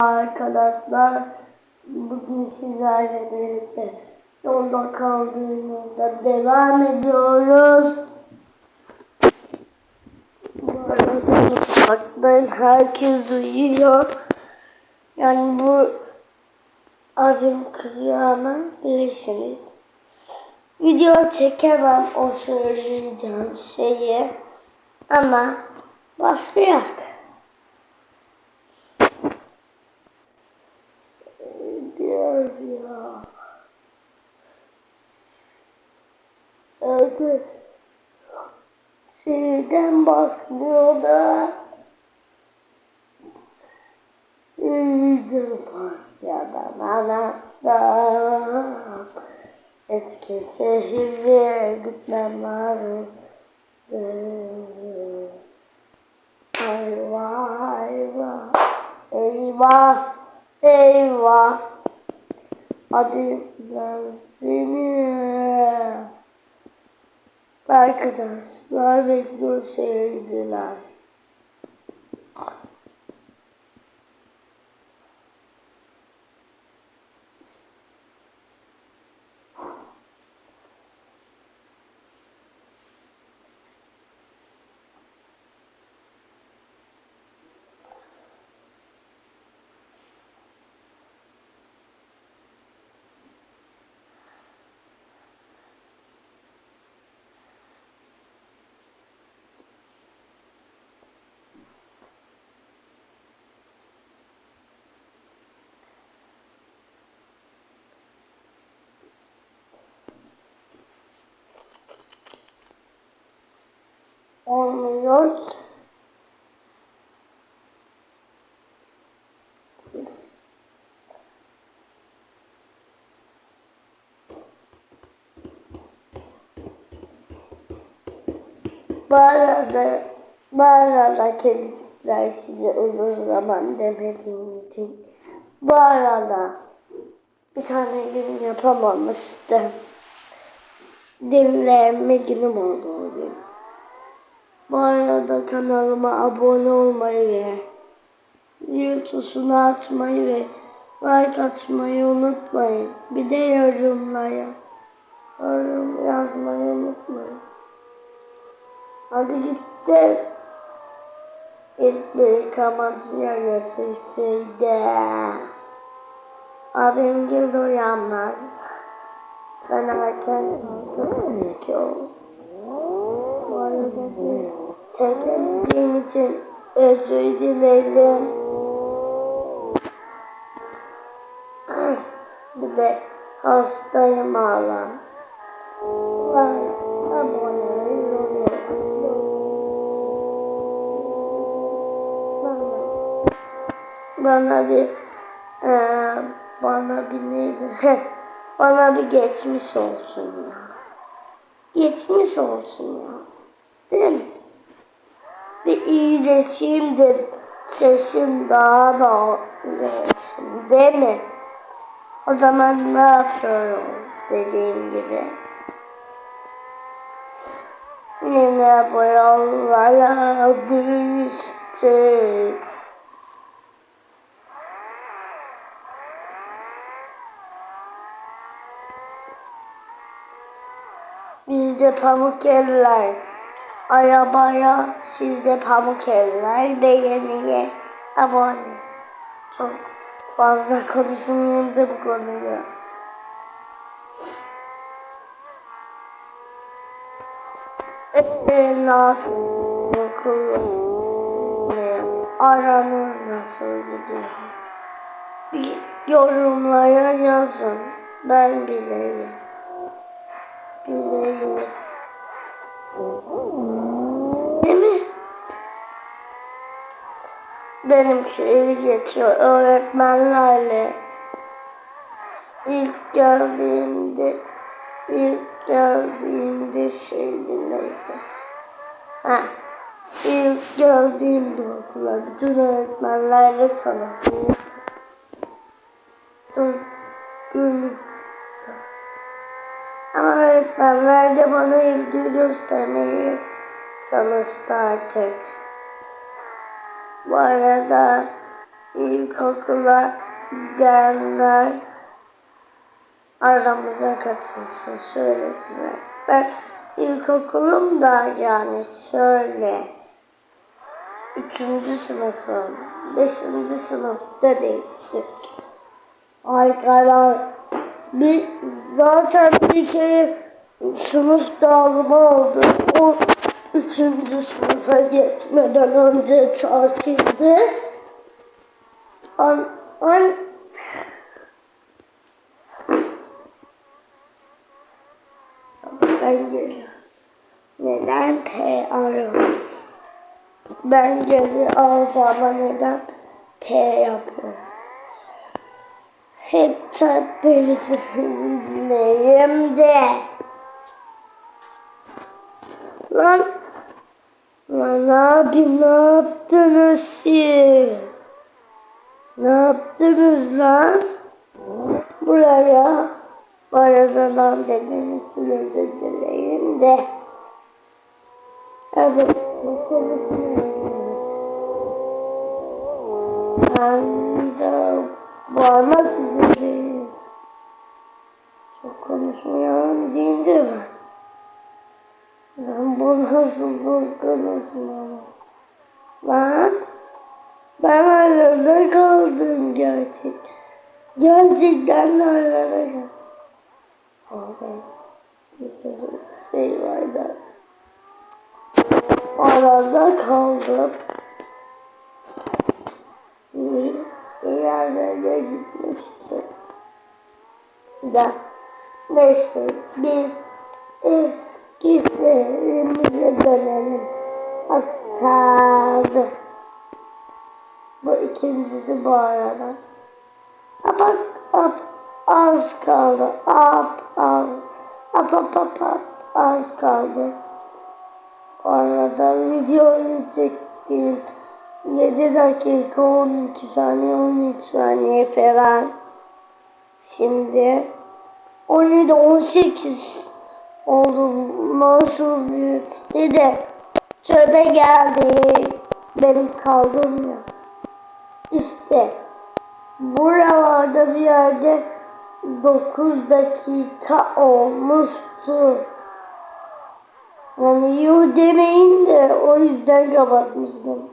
Arkadaşlar bugün sizlerle birlikte yolda kaldığımızda devam ediyoruz. Bu arada mutfaktayım. Herkes uyuyor. Yani bu abim kızıyor ama bilirsiniz. Video çekemem o söyleyeceğim şeyi. Ama başlıyor. Evet. Seriden başlıyor da. Seriden başlıyor da bana da. Eski şehire gitmem lazım. Eyvah eyvah. Eyvah. Eyvah. Hadi ben seni. Arkadaşlar bekliyor seyirciler. Olmuyor. Bu arada, bu arada kedicikler size uzun zaman demediğim için bu arada bir tane gün yapamamıştım. Dinlenme günüm oldu gün. Bu arada kanalıma abone olmayı ve zil tuşunu açmayı ve like atmayı unutmayın. Bir de yorumlara yorum yazmayı unutmayın. Hadi gideceğiz. İlk bir yıkamacıya götürseydi. Abim gibi uyanmaz. Ben erken kalkıp yapıyorum. Çekemediğim için özür dilerim. Bir de hastayım hala. Ben aboneyi Bana bir eee bana bir neydi? bana bir geçmiş olsun ya. Geçmiş olsun ya. Değil mi? De sesim daha da olsun. Değil mi? O zaman ne yapıyorum dediğim gibi. Yine bu yollara düştük. Bizde pamuk eller. Arabaya sizde pamuk eller. Beğeniye abone. Çok fazla konuşmayayım da bu konuyu. Eee ne yapayım? Okulum. Aranız nasıl gidiyor? Yorumlara yazın. Ben. Bileyim. Benim şeyi geçiyor öğretmenlerle. İlk geldiğimde ilk geldiğimde şeydi neydi? Ha. İlk geldiğimde okula bütün öğretmenlerle tanıştım. Gülüm. Ama öğretmenler de bana ilgi göstermeyi çalıştı artık. Bu arada ilkokula gelenler aramıza katılsın söylesinler. Ben ilkokulum da yani şöyle üçüncü sınıfım, beşinci sınıfta değişecek. Arkadaşlar bir zaten bir kere sınıf dağılımı oldu. O üçüncü sınıfa geçmeden önce tatilde an, an ben geliyorum. Neden P arıyorum? Ben geri alacağıma neden P yapıyorum? Hep tatlısı yüzlerimde. Lan, lan abi ne yaptınız siz? Ne yaptınız lan? Buraya dediğin için özür dileyim de. Hadi. Ben de varmak üzereyiz. Çok konuşmayan deyince ben. Bu nasıl çok konuşmam. Ben, ben arada kaldım gerçek. Gerçekten arada kaldım. Abi, bir sürü şey vardı. Arada kaldım. Yerlere gitmiştim. Da neyse biz eski şehrimize dönelim. Az. Bu ikincisi bu arada. Ama ap, az kaldı. Ap, az. Ap, ap, ap, ap, az kaldı. Arada videoyu çektim. 7 dakika 12 saniye 13 saniye falan. Şimdi 17 18 oldu. Nasıl işte de çöpe geldi. Benim kaldım ya. İşte buralarda bir yerde 9 dakika olmuştu. Yani yuh demeyin de o yüzden kapatmıştım.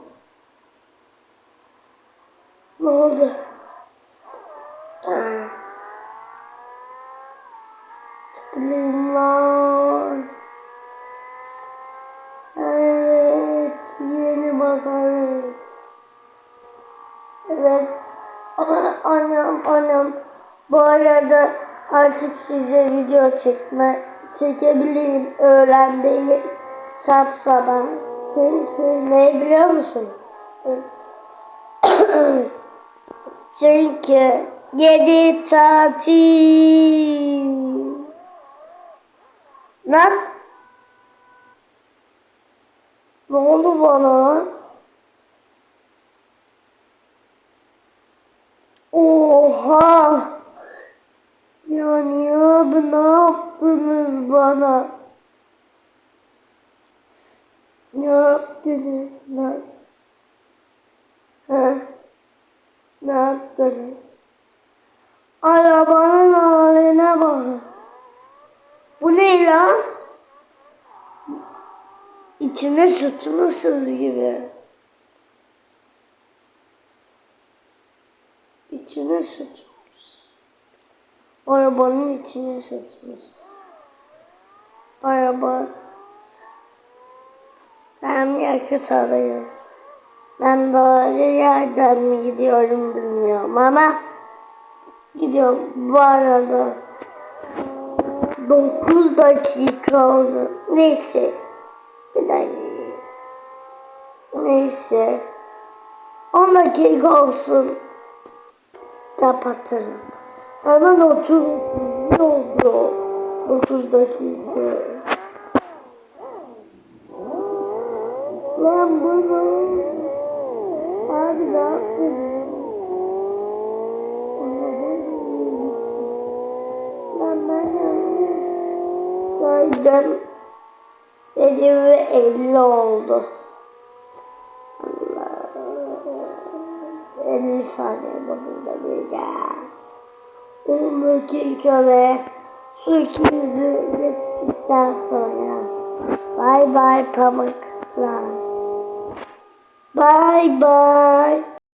Ne oldu? Lan. Evet, yeni basarız. Evet. Annem, annem. Bu arada artık size video çekme, çekebileyim öğlendeyi sap sabah. Çünkü ne biliyor musun? Çünkü yedi tatil. Lan. Ne oldu bana? Oha! Ya niye abi ne yaptınız bana? Ne yaptınız lan? Ha? Ne yaptınız? Arabanın haline bakın. Ne lan? İçine sıçmışsınız gibi. İçine sıçmış. Arabanın içine sıçmış. Araba. Hem yakıt alıyoruz. Ben doğru yerden mi gidiyorum bilmiyorum ama gidiyorum. Bu arada 9 dakika oldu. Neyse. Bir dakika. Neyse. 10 dakika olsun. Kapatırım. Hemen otur. Ne oldu? 9 dakika. Lan bunu. Abi ne yaptın? Saydım. Dedim ve 50 oldu. Allah. 50 saniye burada bir gel. 10 dakika ve su ikimizi ürettikten sonra bay bay pamuklar. Bay bay.